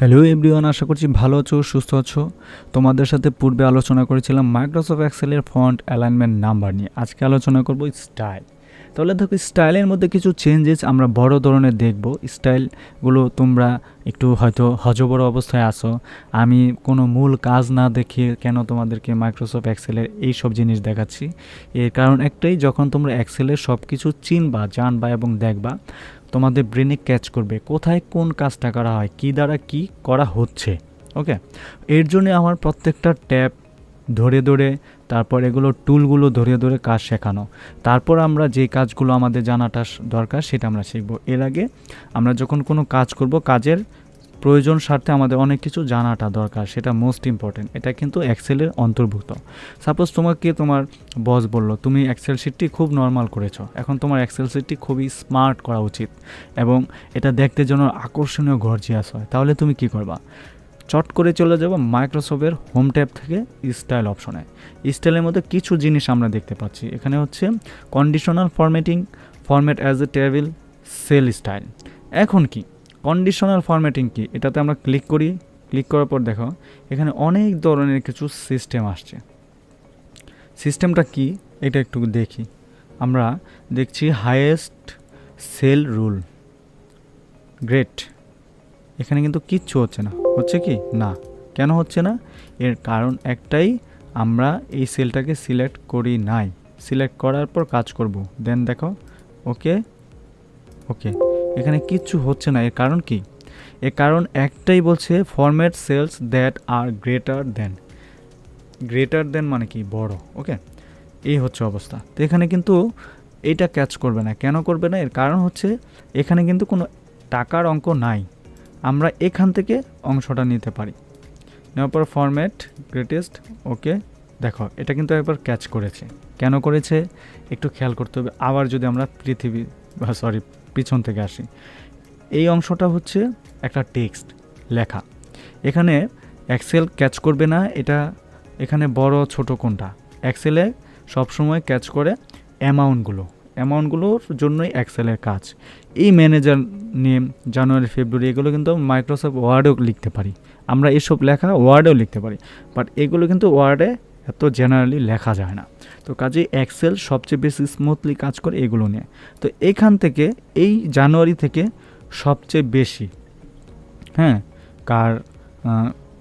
Hello everyone আশা করছি ভালো আছো, সুস্থ আছো। তোমাদের সাথে পূর্বে আলোচনা করেছিলাম মাইক্রোসফট এক্সেলের ফন্ট অ্যালাইনমেন্ট নাম্বার নিয়ে। আজকে আলোচনা করব স্টাইল তাহলে দেখো স্টাইলের মধ্যে কিছু চেঞ্জেস আমরা বড় ধরনের দেখব। স্টাইলগুলো তোমরা একটু হয়তো হজবড় অবস্থায় আসো আমি কোনো মূল কাজ না দেখিয়ে কেন তোমাদেরকে মাইক্রোসফট এক্সেলের এই সব জিনিস দেখাচ্ছি। এর কারণ একটাই, যখন তোমরা এক্সেলের সব কিছু চিনবা, জানবা এবং দেখবা তোমাদের ব্রেনে ক্যাচ করবে, কোথায় কোন কাজটা করা হয়, কি দ্বারা কি করা হচ্ছে ওকে এর জন্য আমার প্রত্যেকটা ট্যাপ ধরে ধরে, তারপর এগুলো টুলগুলো ধরে ধরে কাজ শেখানো। তারপর আমরা যে কাজগুলো আমাদের জানাটা দরকার, সেটা আমরা শিখব। এর আগে আমরা যখন কোনো কাজ করব, কাজের প্রয়োজন স্বার্থে আমাদের অনেক কিছু জানাটা দরকার, সেটা মোস্ট ইম্পর্টেন্ট এটা কিন্তু এক্সেলের অন্তর্ভুক্ত। সাপোজ তোমাকে তোমার বস বলল, তুমি এক্সেল শিটটি খুব নর্মাল করেছ। এখন তোমার এক্সেল শিটটি খুবই স্মার্ট করা উচিত এবং এটা দেখতে যেন আকর্ষণীয় গর্জিয়াস হয়। তাহলে তুমি কি করবা? চট করে চলে যাব মাইক্রোসফটের হোম ট্যাব থেকে স্টাইল অপশনে স্টাইলের মধ্যে কিছু জিনিস আমরা দেখতে পাচ্ছি। এখানে হচ্ছে conditional formatting format as a table cell style এখন কি? কন্ডিশনাল ফরম্যাটিং কি? এটাতে আমরা ক্লিক করি ক্লিক করার পর দেখো, এখানে অনেক ধরনের কিছু সিস্টেম আসছে। সিস্টেমটা কি? এটা একটু দেখি। আমরা দেখছি হাইয়েস্ট সেল রুল গ্রেট এখানে কিন্তু কিচ্ছু হচ্ছে না। হচ্ছে কি? না। কেন হচ্ছে না? এর কারণ একটাই, আমরা এই সেলটাকে সিলেক্ট করি নাই। সিলেক্ট করার পর কাজ করব। দেন দেখো ওকে ওকে এখানে কিচ্ছু হচ্ছে না। এর কারণ কি? এর কারণ একটাই বলছে format cells that are greater than greater than মানে কি? বড়। ওকে এই হচ্ছে অবস্থা। তো এখানে কিন্তু এইটা ক্যাচ করবে না। কেন করবে না? এর কারণ হচ্ছে এখানে কিন্তু কোনো টাকার অঙ্ক নাই। আমরা এখান থেকে অংশটা নিতে পারি। নেওয়ার পর ফরম্যাট গ্রেটেস্ট ওকে দেখো, এটা কিন্তু একবার ক্যাচ করেছে। কেন করেছে? একটু খেয়াল করতে হবে। আবার যদি আমরা পৃথিবী সরি পিছন থেকে আসি। এই অংশটা হচ্ছে একটা টেক্সট, লেখা। এখানে এক্সেল ক্যাচ করবে না, এটা এখানে বড় ছোট কোনটা? এক্সেলে সবসময় ক্যাচ করে অ্যামাউন্টগুলো অ্যামাউন্টগুলোর জন্যই এক্সেলের কাজ। এই ম্যানেজার নেম জানুয়ারি ফেব্রুয়ারি এগুলো কিন্তু মাইক্রোসফট ওয়ার্ডেও লিখতে পারি। আমরা এসব লেখা ওয়ার্ডেও লিখতে পারি। বাট এগুলো কিন্তু ওয়ার্ডে এত জেনারেলি লেখা যায় না। তো কাজে এক্সেল সবচেয়ে বেশি স্মুথলি কাজ করে এগুলো নিয়ে। তো এখান থেকে, এই জানুয়ারি থেকে সবচেয়ে বেশি হ্যাঁ কার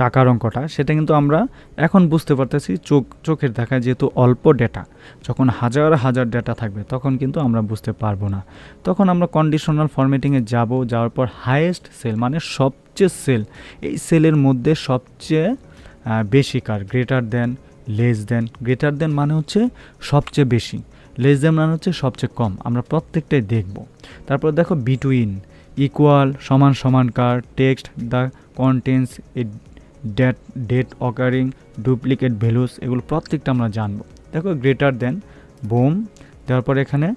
টাকার অঙ্কটা, সেটা কিন্তু আমরা এখন বুঝতে পারতেছি চোখ, চোখের দেখায় যেহেতু অল্প ডেটা যখন হাজার হাজার ডেটা থাকবে, তখন কিন্তু আমরা বুঝতে পারব না। তখন আমরা কন্ডিশনাল ফরম্যাটিংয়ে যাব, যাওয়ার পর হায়েস্ট সেল মানে সবচেয়ে সেল এই সেলের মধ্যে সবচেয়ে বেশি কার greater than less than greater than মানে হচ্ছে সবচেয়ে বেশি। লেস দেন মানে হচ্ছে সবচেয়ে কম। আমরা প্রত্যেকটাই দেখব। তারপর দেখো বিটুইন ইকুয়াল সমান সমান কার text the contents date date occurring duplicate values এগুলো প্রত্যেকটা আমরা জানব। দেখো গ্রেটার দেন বোম দেওয়ার পর এখানে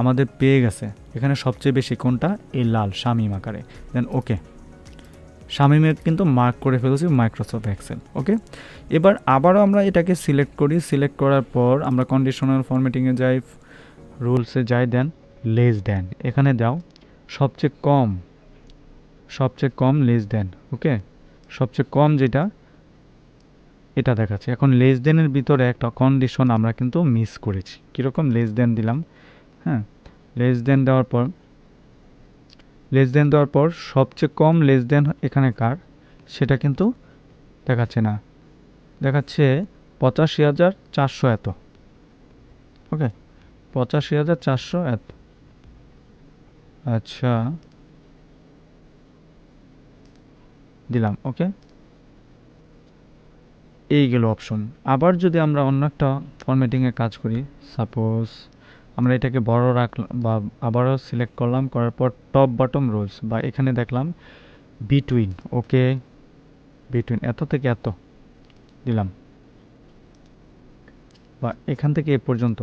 আমাদের পেয়ে গেছে। এখানে সবচেয়ে বেশি কোনটা? এই লাল, শামিম আকারে। দেন ওকে শামিমের কিন্তু মার্ক করে ফেলেছি মাইক্রোসফট এক্সেল ওকে এবার আবারও আমরা এটাকে সিলেক্ট করি সিলেক্ট করার পর আমরা কন্ডিশনাল ফরম্যাটিংয়ে যাই রুলসে যাই দেন লেস দেন এখানে দাও সবচেয়ে কম সবচেয়ে কম লেস দেন ওকে সবচেয়ে কম যেটা, এটা দেখাচ্ছে, এখন লেস দেনের ভিতরে একটা কন্ডিশন আমরা কিন্তু মিস করেছি, কীরকম লেস দেন দিলাম হ্যাঁ? লেস দেন দেওয়ার পর লেস দেন দেওয়ার পর সবচেয়ে কম লেস দেন এখানে কার? সেটা কিন্তু দেখাচ্ছে না। দেখাচ্ছে পঁচাশি হাজার চারশো এত। ওকে পঁচাশি হাজার চারশো এত। আচ্ছা। দিলাম ওকে এই গেল অপশন আবার যদি আমরা অন্য একটা ফরম্যাটিংয়ে কাজ করি সাপোজ আমরা এটাকে বড় রাখলাম বা আবারও সিলেক্ট করলাম, করার পর টপ বটম রোলস বা এখানে দেখলাম বিটুইন ওকে বিটুইন এত থেকে এত দিলাম। বা এখান থেকে এ পর্যন্ত।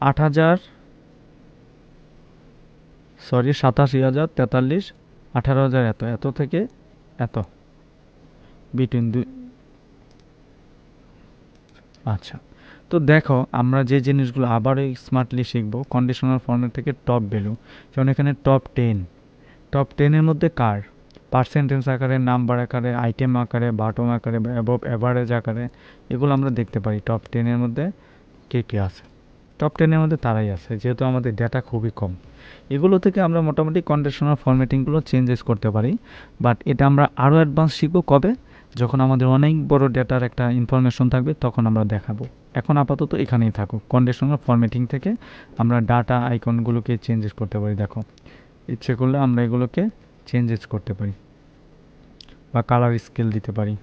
আট হাজার সরি সাতাশি হাজার, তেতাল্লিশ, আঠারো হাজার এত এত থেকে এত। বিটুইন দুই আচ্ছা। তো দেখো, আমরা যে জিনিসগুলো আবার স্মার্টলি শিখব কন্ডিশনাল ফর্মেট থেকে টপ ভ্যালু যেমন এখানে টপ টেন টপ টেনের মধ্যে কার? পার্সেন্টেজ আকারে নাম্বার আকারে আইটেম আকারে বাটম আকারে অ্যাবভ অ্যাভারেজ আকারে, এগুলো আমরা দেখতে পারি। টপ টেনের মধ্যে কে কে আছে? টপ টেনের মধ্যে তারাই আছে, যেহেতু আমাদের ডেটা খুবই কম। এগুলো থেকে আমরা মোটামুটি কন্ডিশনাল ফরম্যাটিংগুলো চেঞ্জেস করতে পারি বাট এটা আমরা আরও অ্যাডভান্স শিখব কবে? যখন আমাদের অনেক বড় ডেটার একটা ইনফরমেশন থাকবে, তখন আমরা দেখাবো। এখন আপাতত এখানেই থাকুক। কন্ডিশনাল ফরম্যাটিং থেকে আমরা ডাটা আইকনগুলোকে চেঞ্জেস করতে পারি, দেখো। ইচ্ছে করলে আমরা এগুলোকে চেঞ্জেস করতে পারি বা কালার স্কেল দিতে পারি।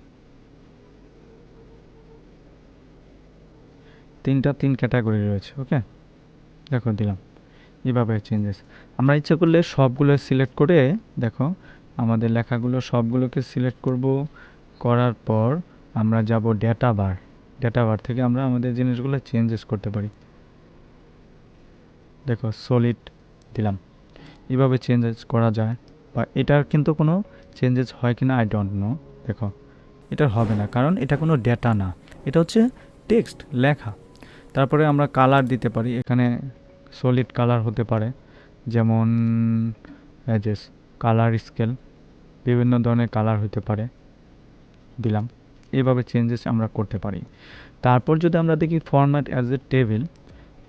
তিনটা, তিন ক্যাটাগরি রয়েছে ওকে দেখো, দিলাম। এভাবে চেঞ্জেস আমরা ইচ্ছা করলে সবগুলো সিলেক্ট করে, দেখো, আমাদের লেখাগুলো সবগুলোকে সিলেক্ট করব। করার পর আমরা যাব ডেটা বার ডেটা বার থেকে আমরা আমাদের জিনিসগুলো চেঞ্জেস করতে পারি। দেখো সলিড দিলাম। এভাবে চেঞ্জেস করা যায়। বা এটার কিন্তু কোনো চেঞ্জেস হয় কিনা আই ডোন্ট নো দেখো, এটার হবে না, কারণ এটা কোনো ডেটা না। এটা হচ্ছে টেক্সট লেখা। তারপরে আমরা কালার দিতে পারি। এখানে সলিড কালার হতে পারে। যেমন এজেস কালার স্কেল বিভিন্ন ধরনের কালার হতে পারে। দিলাম। এভাবে চেঞ্জেস আমরা করতে পারি। তারপর যদি আমরা দেখি ফরম্যাট অ্যাজ এ টেবিল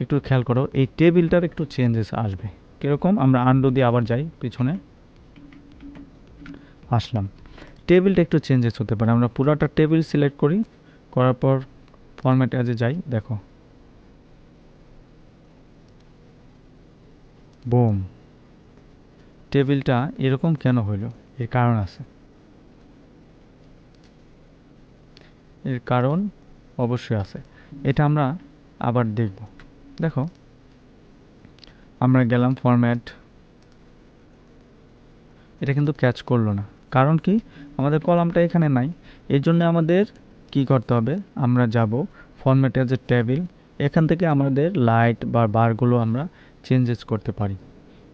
একটু খেয়াল করো, এই টেবিলটার একটু চেঞ্জেস আসবে। কীরকম? আমরা আন্ডো দিয়ে আবার যাই, পিছনে আসলাম। টেবিলটা একটু চেঞ্জেস হতে পারে। আমরা পুরাটা টেবিল সিলেক্ট করি, করার পর ফরম্যাট অ্যাজে যাই, দেখো। বোম টেবিলটা এরকম কেন হইল? এর কারণ আছে। এর কারণ অবশ্যই আছে। এটা আমরা আবার দেখব। দেখো, আমরা গেলাম ফরম্যাট এটা কিন্তু ক্যাচ করল না। কারণ কি? আমাদের কলামটা এখানে নাই। এই জন্য আমাদের কি করতে হবে? আমরা যাব ফরম্যাট এজ এ টেবিল এখান থেকে আমাদের লাইট বা বারগুলো আমরা চেঞ্জেস করতে পারি।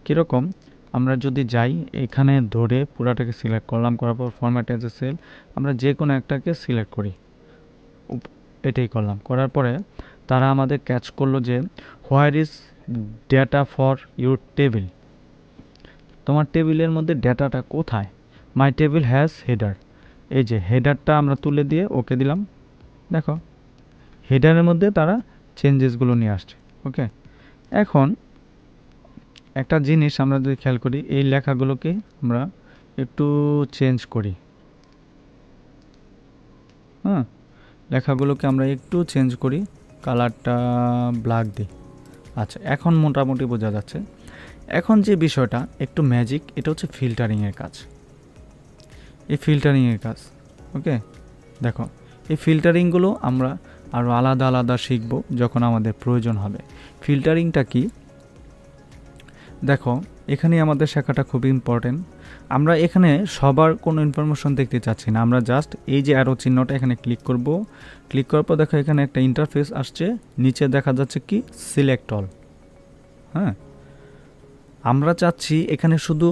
কীরকম? আমরা যদি যাই এখানে ধরে পুরাটাকে সিলেক্ট করলাম, করার পর ফরম্যাট এজ এ সেল আমরা যে কোনো একটাকে সিলেক্ট করি। এটাই করলাম। করার পরে তারা আমাদের ক্যাচ করল যে where is data for your table তোমার টেবিলের মধ্যে ডেটাটা কোথায়? মাই টেবিল হ্যাজ হেডার এই যে হেডারটা আমরা তুলে দিয়ে ওকে দিলাম। দেখো হেডারের মধ্যে তারা চেঞ্জেসগুলো নিয়ে আসছে ওকে এখন একটা জিনিস আমরা যদি খেয়াল করি, এই লেখাগুলোকে আমরা একটু চেঞ্জ করি। হ্যাঁ? লেখাগুলোকে আমরা একটু চেঞ্জ করি কালারটা ব্ল্যাক দিই আচ্ছা এখন মোটামুটি বোঝা যাচ্ছে। এখন যে বিষয়টা, একটু ম্যাজিক এটা হচ্ছে ফিল্টারিংয়ের কাজ। এই ফিল্টারিংয়ের কাজ ওকে দেখো, এই ফিল্টারিংগুলো আমরা আরও আলাদা আলাদা শিখব যখন আমাদের প্রয়োজন হবে। ফিল্টারিংটা কি? দেখো এখানে আমাদের শেখাটা খুব ইম্পর্টেন্ট আমরা এখানে সবার কোনো ইনফরমেশন দেখতে চাচ্ছি না। আমরা জাস্ট এই যে অ্যারো চিহ্নটা এখানে ক্লিক করব। ক্লিক করার পর দেখো এখানে একটা ইন্টারফেস আসছে। নিচে দেখা যাচ্ছে কি? সিলেক্ট অল হ্যাঁ? আমরা চাচ্ছি এখানে শুধু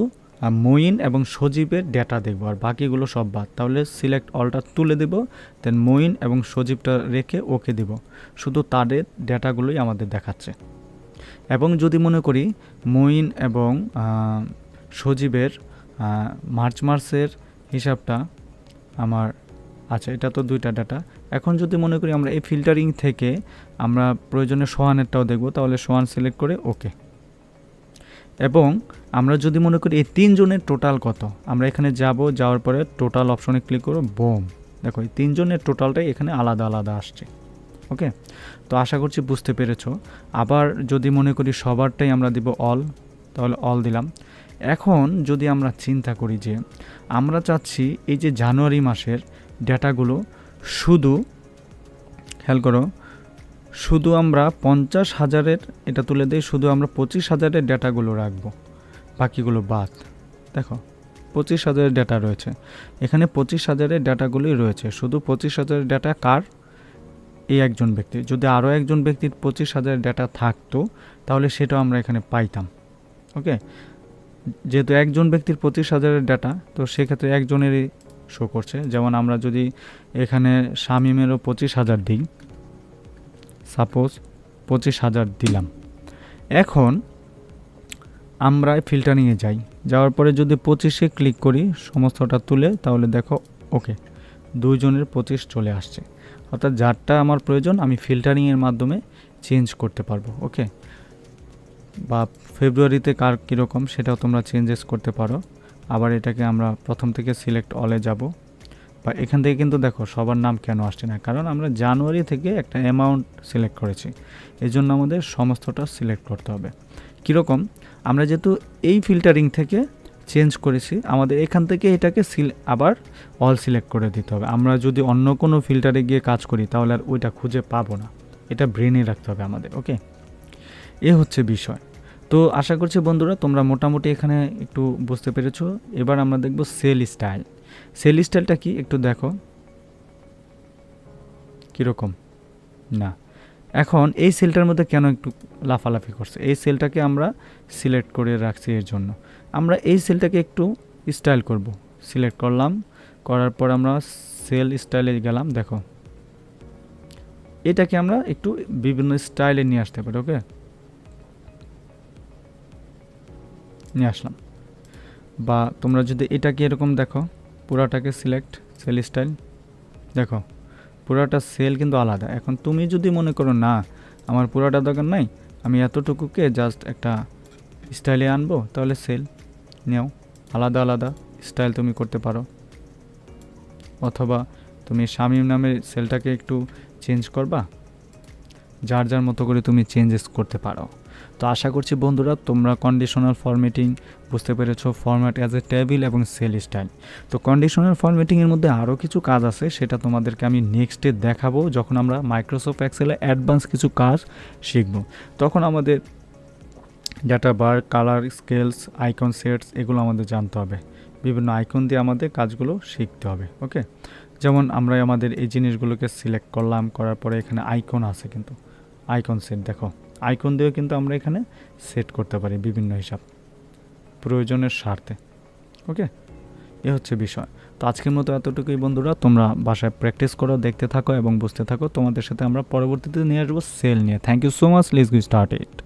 মইন এবং সজীবের ডেটা দেখব আর বাকিগুলো সব বাদ। তাহলে সিলেক্ট অলটা তুলে দেব দেন মইন এবং সজীবটা রেখে ওকে দেব। শুধু তাদের ডেটাগুলোই আমাদের দেখাচ্ছে। এবং যদি মনে করি, মইন এবং সজীবের মার্চ মার্চের হিসাবটা আমার আচ্ছা এটা তো দুইটা ডাটা এখন যদি মনে করি আমরা এই ফিল্টারিং থেকে আমরা প্রয়োজনে সোয়ানেরটাও দেখব, তাহলে সোয়ান সিলেক্ট করে ওকে এবং আমরা যদি মনে করি এই তিনজনের টোটাল কত, আমরা এখানে যাব, যাওয়ার পরে টোটাল অপশনে ক্লিক করব বোম দেখো এই তিনজনের টোটালটাই এখানে আলাদা আলাদা আসছে। ওকে তো আশা করছি বুঝতে পেরেছ। আবার যদি মনে করি সবারটাই আমরা দিব অল তাহলে অল দিলাম। এখন যদি আমরা চিন্তা করি যে, আমরা চাচ্ছি এই যে জানুয়ারি মাসের ডেটাগুলো শুধু, খেয়াল করো, শুধু আমরা পঞ্চাশ হাজারের এটা তুলে দিই, শুধু আমরা পঁচিশ হাজারের ডেটাগুলো রাখব, বাকিগুলো বাদ। দেখো, পঁচিশ হাজারের ডেটা রয়েছে। এখানে পঁচিশ হাজারের ডেটাগুলোই রয়েছে। শুধু পঁচিশ হাজারের ডেটা কার? এই একজন ব্যক্তি। যদি আরও একজন ব্যক্তির পঁচিশ হাজারের ডেটা থাকতো, তাহলে সেটাও আমরা এখানে পাইতাম। ওকে? যেহেতু একজন ব্যক্তির পঁচিশ হাজারের ডাটা তো সেক্ষেত্রে একজনেরই শো করছে। যেমন আমরা যদি এখানে শামিমেরও পঁচিশ হাজার দিই সাপোজ পঁচিশ হাজার দিলাম। এখন আমরা ফিল্টারিংয়ে যাই। যাওয়ার পরে যদি পঁচিশে ক্লিক করি, সমস্তটা তুলে, তাহলে দেখো ওকে দুইজনের পঁচিশ চলে আসছে। অর্থাৎ যারটা আমার প্রয়োজন, আমি ফিল্টারিংয়ের মাধ্যমে চেঞ্জ করতে পারব, ওকে? বা ফেব্রুয়ারিতে কার কীরকম সেটাও তোমরা চেঞ্জেস করতে পারো। আবার এটাকে আমরা প্রথম থেকে সিলেক্ট অলে যাব। বা এখান থেকে কিন্তু দেখো, সবার নাম কেন আসছে না? কারণ আমরা জানুয়ারি থেকে একটা অ্যামাউন্ট সিলেক্ট করেছি। এই জন্য আমাদের সমস্তটা সিলেক্ট করতে হবে। কীরকম? আমরা যেহেতু এই ফিল্টারিং থেকে চেঞ্জ করেছি, আমাদের এখান থেকে এটাকে সিল আবার অল সিলেক্ট করে দিতে হবে। আমরা যদি অন্য কোনো ফিল্টারে গিয়ে কাজ করি, তাহলে আর ওইটা খুঁজে পাবো না। এটা ব্রেনে রাখতে হবে আমাদের ওকে এ হচ্ছে বিষয়। তো আশা করছি বন্ধুরা, তোমরা মোটামুটি এখানে একটু বুঝতে পেরেছ। এবার আমরা দেখব সেল স্টাইল সেল স্টাইলটা কি? একটু দেখো। কীরকম? না। এখন এই সেলটার মধ্যে কেন একটু লাফালাফি করছে? এই সেলটাকে আমরা সিলেক্ট করে রাখছি এর জন্য। আমরা এই সেলটাকে একটু স্টাইল করব। সিলেক্ট করলাম, করার পর আমরা সেল স্টাইলে গেলাম, দেখো। এটাকে আমরা একটু বিভিন্ন স্টাইলে নিয়ে আসতে পারি, ওকে? নিয়ে আসলাম। বা তোমরা যদি এটাকে এরকম দেখো, পুরাটাকে সিলেক্ট, সেল স্টাইল, দেখো। পুরাটা সেল কিন্তু আলাদা। এখন তুমি যদি মনে করো, না, আমার পুরাটা দরকার নাই, আমি এতটুকুকে জাস্ট একটা স্টাইলে আনব, তাহলে সেল নেও। আলাদা আলাদা স্টাইল তুমি করতে পারো। অথবা তুমি শামীম নামের সেলটাকে একটু চেঞ্জ করবা। যার যার মতো করে তুমি চেঞ্জেস করতে পারো। তো আশা করছি বন্ধুরা তোমরা কন্ডিশনাল ফরম্যাটিং বুঝতে পেরেছ ফরম্যাট অ্যাজ এ টেবিল এবং সেল স্টাইল তো কন্ডিশনাল ফরম্যাটিংয়ের মধ্যে আরও কিছু কাজ আছে, সেটা তোমাদেরকে আমি নেক্সটে দেখাবো যখন আমরা মাইক্রোসফট এক্সেলে অ্যাডভান্স কিছু কাজ শিখব। তখন আমাদের data bar colour scales icon sets এগুলো আমাদের জানতে হবে। বিভিন্ন আইকন দিয়ে আমাদের কাজগুলো শিখতে হবে ওকে যেমন আমরা আমাদের এই জিনিসগুলোকে সিলেক্ট করলাম, করার পরে এখানে আইকন আছে কিন্তু। আইকন সেট দেখো। আইকন দিয়েও কিন্তু আমরা এখানে সেট করতে পারি বিভিন্ন হিসাব। প্রয়োজনের স্বার্থে। ওকে এ হচ্ছে বিষয়। তো আজকের মতো এতটুকুই বন্ধুরা। তোমরা বাসায় প্র্যাকটিস করো, দেখতে থাকো এবং বুঝতে থাকো। তোমাদের সাথে আমরা পরবর্তীতে নিয়ে আসব সেল নিয়ে। Thank you so much let's go start it